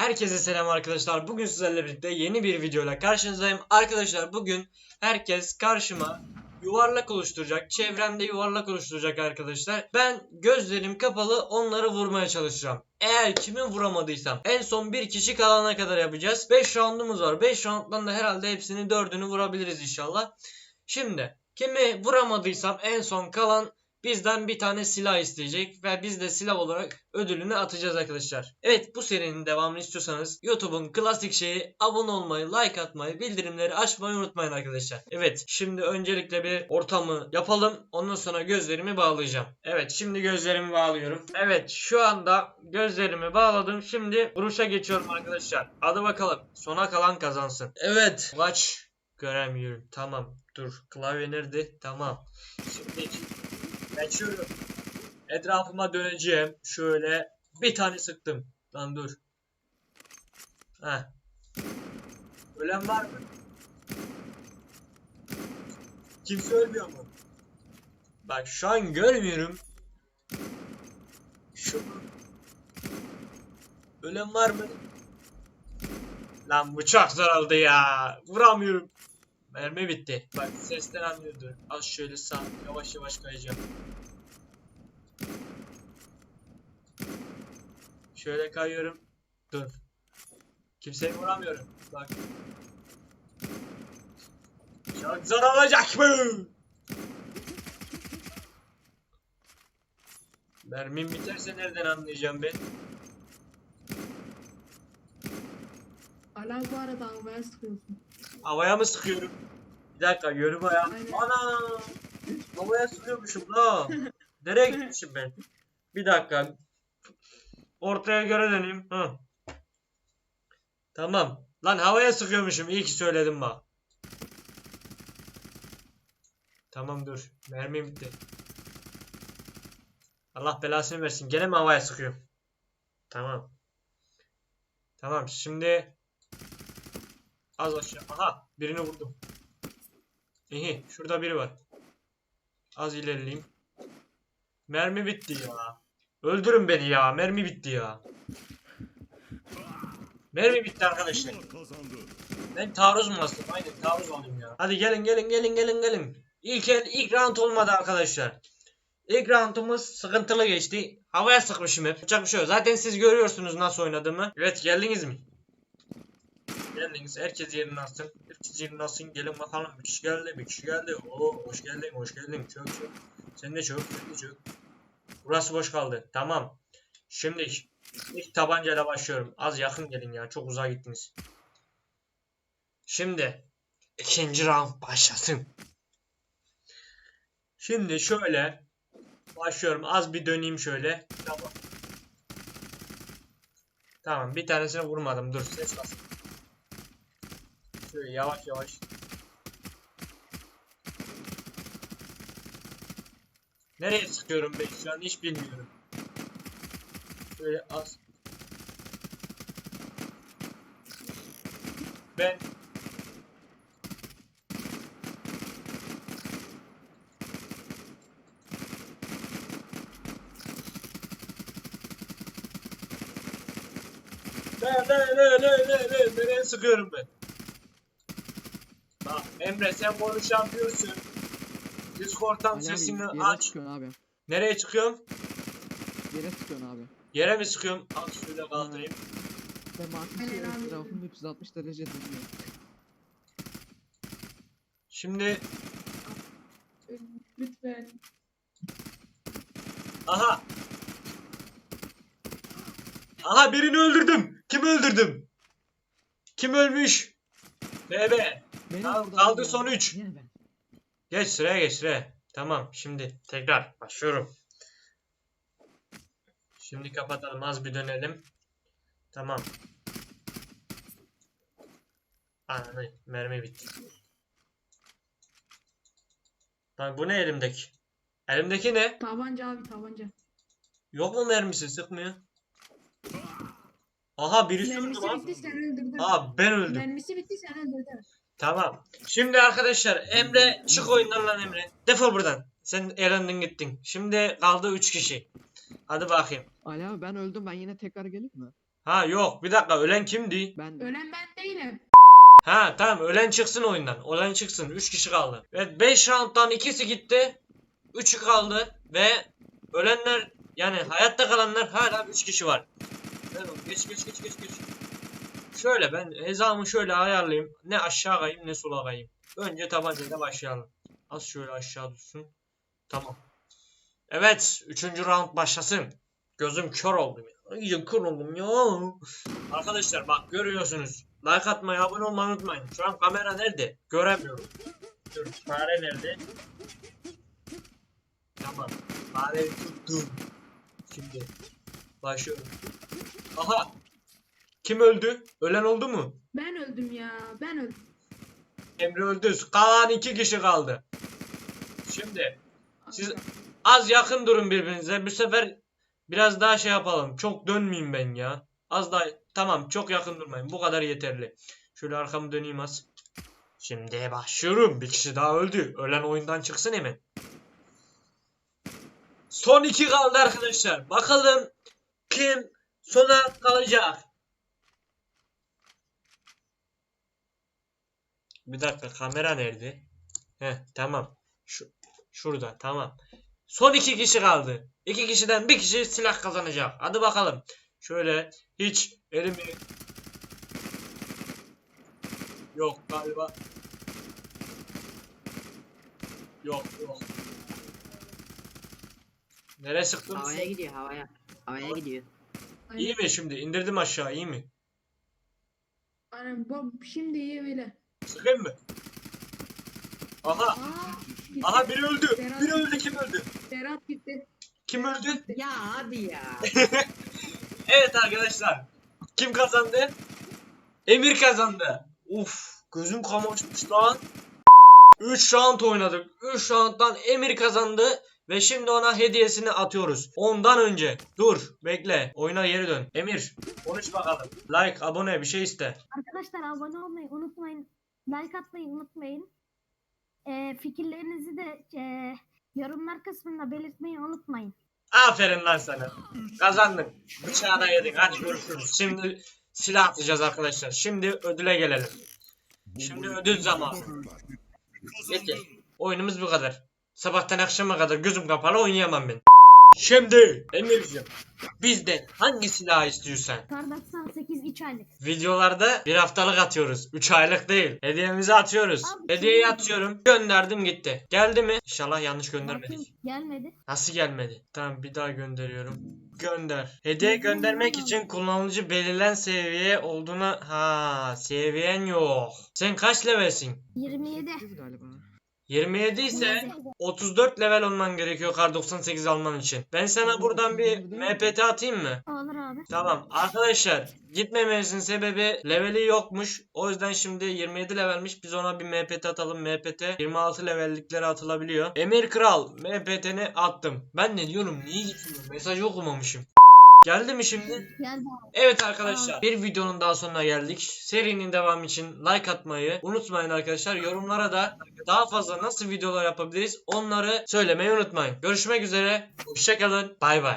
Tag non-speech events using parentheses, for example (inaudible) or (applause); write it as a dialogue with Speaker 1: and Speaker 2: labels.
Speaker 1: Herkese selam arkadaşlar. Bugün sizlerle birlikte yeni bir videoyla karşınızdayım. Arkadaşlar bugün herkes karşıma yuvarlak oluşturacak. Çevremde yuvarlak oluşturacak arkadaşlar. Ben gözlerim kapalı onları vurmaya çalışacağım. Eğer kimi vuramadıysam en son bir kişi kalana kadar yapacağız. 5 roundumuz var. 5 rounddan da herhalde hepsini 4'ünü vurabiliriz inşallah. Şimdi kimi vuramadıysam en son kalan bizden bir tane silah isteyecek ve biz de silah olarak ödülünü atacağız arkadaşlar. Evet bu serinin devamını istiyorsanız YouTube'un klasik şeyi abone olmayı, like atmayı, bildirimleri açmayı unutmayın arkadaşlar. Evet şimdi öncelikle bir ortamı yapalım. Ondan sonra gözlerimi bağlayacağım. Evet şimdi gözlerimi bağlıyorum. Evet şu anda gözlerimi bağladım. Şimdi vuruşa geçiyorum arkadaşlar. Hadi bakalım. Sona kalan kazansın. Evet. Maç göremiyorum. Tamam. Dur. Klavye nerede? Tamam. Şimdi Geçiyorum. Etrafıma döneceğim. Şöyle bir tane sıktım. Lan dur. Heh. Ölen var mı? Kimse ölmüyor mu? Bak şu an görmüyorum. Şu Ölen var mı? Lan bıçak zaraldı ya. Vuramıyorum. Mermi bitti. Bak sesten anlıyordu. Az şöyle sağ yavaş yavaş kayacağım. Şöyle kayıyorum. Dur. Kimseyi vuramıyorum. Bak. Çok zor olacak mı? Mermim biterse nereden anlayacağım ben?
Speaker 2: Ala bu arada havaya sıkıyorsun.
Speaker 1: Havaya mı sıkıyorum? Bir dakika yürü ayağım.
Speaker 2: Aynen.
Speaker 1: Ana! Havaya sıkıyormuşum la. (laughs) Nereye gitmişim ben? Bir dakika. Ortaya göre döneyim. Hı. Tamam. Lan havaya sıkıyormuşum. İyi ki söyledim bak. Tamam dur. Mermim bitti. Allah belasını versin. Gene mi havaya sıkıyorum? Tamam. Tamam şimdi Az aşağı. Aha birini vurdum. İyi şurada biri var. Az ilerleyeyim. Mermi bitti ya. Öldürün beni ya. Mermi bitti ya. Mermi bitti arkadaşlar. Ben taarruz mu bastım? Aynen taarruz oldum ya. Hadi gelin gelin gelin gelin gelin. İlk el, ilk round olmadı arkadaşlar. İlk roundumuz sıkıntılı geçti. Havaya sıkmışım hep. Yapacak bir şey yok. Zaten siz görüyorsunuz nasıl oynadığımı. Evet geldiniz mi? Geldiniz. Herkes yerini alsın. Herkes yerini alsın. Gelin bakalım. Bir kişi geldi. Bir kişi geldi. Oo hoş geldin. Hoş geldin. Çok çok. Sen de çok. Sen de çok. Burası boş kaldı. Tamam. Şimdi ilk tabancayla başlıyorum. Az yakın gelin ya. Çok uzağa gittiniz. Şimdi ikinci round başlasın. Şimdi şöyle başlıyorum. Az bir döneyim şöyle. Tamam. Tamam bir tanesine vurmadım. Dur ses bas. Şöyle yavaş yavaş. Nereye sıkıyorum ben şu an hiç bilmiyorum. Şöyle az. Ben Ne ne ne ne ne ne nereye sıkıyorum ben? Bak Emre sen konuşamıyorsun. Discord'dan
Speaker 3: Ali abi,
Speaker 1: sesini
Speaker 3: yere
Speaker 1: aç.
Speaker 3: sıkıyorsun abi.
Speaker 1: Nereye çıkıyorum?
Speaker 3: Yere sıkıyorsun abi.
Speaker 1: Yere mi sıkıyorum? Al şöyle kaldırayım.
Speaker 2: Aynen abi.
Speaker 3: etrafında 360 derece dönüyor.
Speaker 1: Şimdi
Speaker 2: Lütfen.
Speaker 1: aha. Aha birini öldürdüm. Kim öldürdüm? Kim ölmüş? Bebe.
Speaker 3: Beni
Speaker 1: Kal-
Speaker 3: vurdu
Speaker 1: kaldı son üç.
Speaker 3: Yine ben.
Speaker 1: Geç sıraya geç sıraya. Tamam şimdi tekrar başlıyorum. Şimdi kapatalım az bir dönelim. Tamam. Ananı mermi bitti. Lan bu ne elimdeki? Elimdeki ne?
Speaker 2: Tabanca abi tabanca.
Speaker 1: Yok mu mermisi sıkmıyor? Aha birisi öldü lan.
Speaker 2: bitti sen öldürdün.
Speaker 1: Aa ben öldüm.
Speaker 2: Mermisi bitti sen öldürdün.
Speaker 1: Tamam. Şimdi arkadaşlar Emre çık oyundan lan Emre. Defol buradan. Sen elendin gittin. Şimdi kaldı 3 kişi. Hadi bakayım.
Speaker 3: Ali abi ben öldüm ben yine tekrar geleyim mi?
Speaker 1: Ha yok bir dakika ölen kimdi?
Speaker 3: Ben.
Speaker 2: Ölen ben değilim.
Speaker 1: Ha tamam ölen çıksın oyundan. Ölen çıksın. 3 kişi kaldı. Evet 5 rounddan ikisi gitti. 3'ü kaldı ve ölenler yani hayatta kalanlar hala 3 kişi var. Evet, geç geç geç geç geç. Şöyle ben hezamı şöyle ayarlayayım. Ne aşağı kayayım ne sola kayayım. Önce tabancayla başlayalım. Az şöyle aşağı düşsün. Tamam. Evet 3. round başlasın. Gözüm kör oldum ya. Kör oldum ya. Arkadaşlar bak görüyorsunuz. Like atmayı, abone olmayı unutmayın. Şu an kamera nerede? Göremiyorum. Dur, fare nerede? Tamam. Fareyi tuttum. Şimdi başlıyorum. Aha! Kim öldü? Ölen oldu mu?
Speaker 2: Ben öldüm ya. Ben öldüm.
Speaker 1: Emre öldü. Kalan iki kişi kaldı. Şimdi Siz- az yakın durun birbirinize. Bu sefer biraz daha şey yapalım. Çok dönmeyeyim ben ya. Az daha tamam çok yakın durmayın. Bu kadar yeterli. Şöyle arkamı döneyim az. Şimdi başlıyorum. Bir kişi daha öldü. Ölen oyundan çıksın hemen. Son iki kaldı arkadaşlar. Bakalım kim sona kalacak. Bir dakika kamera nerede? Heh tamam. Şu, şurada tamam. Son iki kişi kaldı. İki kişiden bir kişi silah kazanacak. Hadi bakalım. Şöyle hiç elimi Yok galiba. Yok yok. Nereye sıktın?
Speaker 4: Havaya gidiyor havaya. Havaya gidiyor.
Speaker 1: İyi mi şimdi? İndirdim aşağı iyi mi?
Speaker 2: Aynen bu şimdi iyi böyle.
Speaker 1: Sıkayım mı? Aha!
Speaker 2: Gitti.
Speaker 1: Aha biri öldü.
Speaker 2: Berat-
Speaker 1: Biri öldü kim öldü?
Speaker 2: Berat gitti.
Speaker 1: Kim öldü?
Speaker 4: Ya hadi ya. (laughs)
Speaker 1: Evet arkadaşlar. Kim kazandı? Emir kazandı. Uf, gözüm kamaşmış lan. 3 round oynadık. 3 rounddan Emir kazandı ve şimdi ona hediyesini atıyoruz. Ondan önce dur, bekle. Oyuna geri dön. Emir, konuş bakalım. Like, abone bir şey iste.
Speaker 5: Arkadaşlar abone olmayı unutmayın. Like atmayı unutmayın. Ee, fikirlerinizi de e, yorumlar kısmında belirtmeyi unutmayın.
Speaker 1: Aferin lan sana. Kazandın. Bıçağı da yedin. Hadi görüşürüz. Şimdi silah atacağız arkadaşlar. Şimdi ödüle gelelim. Şimdi ödül zamanı. Yeter. Oyunumuz bu kadar. Sabahtan akşama kadar gözüm kapalı oynayamam ben. Şimdi Emir'cim bizden hangi silahı istiyorsan
Speaker 5: Kar 98 3 aylık.
Speaker 1: videolarda bir haftalık atıyoruz. 3 aylık değil. Hediyemizi atıyoruz.
Speaker 5: Abi,
Speaker 1: Hediyeyi
Speaker 5: şimdi-
Speaker 1: atıyorum. Gönderdim gitti. Geldi mi? İnşallah yanlış
Speaker 5: Bakayım,
Speaker 1: göndermedik.
Speaker 5: gelmedi.
Speaker 1: Nasıl gelmedi? Tamam bir daha gönderiyorum. Gönder. Hediye göndermek için kullanıcı belirlen seviye olduğuna... Ha, seviyen yok. Sen kaç levelsin?
Speaker 5: 27.
Speaker 3: Biz galiba.
Speaker 1: 27 ise
Speaker 5: 27.
Speaker 1: 34 level olman gerekiyor kar 98 alman için. Ben sana buradan bir MPT atayım mı?
Speaker 5: Olur abi.
Speaker 1: Tamam arkadaşlar gitmememizin sebebi leveli yokmuş. O yüzden şimdi 27 levelmiş. Biz ona bir MPT atalım. MPT 26 levelliklere atılabiliyor. Emir Kral MPT'ni attım. Ben ne diyorum niye gitmiyor? Mesaj okumamışım. Geldi mi şimdi?
Speaker 5: Geldi.
Speaker 1: Evet arkadaşlar bir videonun daha sonuna geldik. Serinin devamı için like atmayı unutmayın arkadaşlar. Yorumlara da daha fazla nasıl videolar yapabiliriz onları söylemeyi unutmayın. Görüşmek üzere. Hoşçakalın. Bay bay.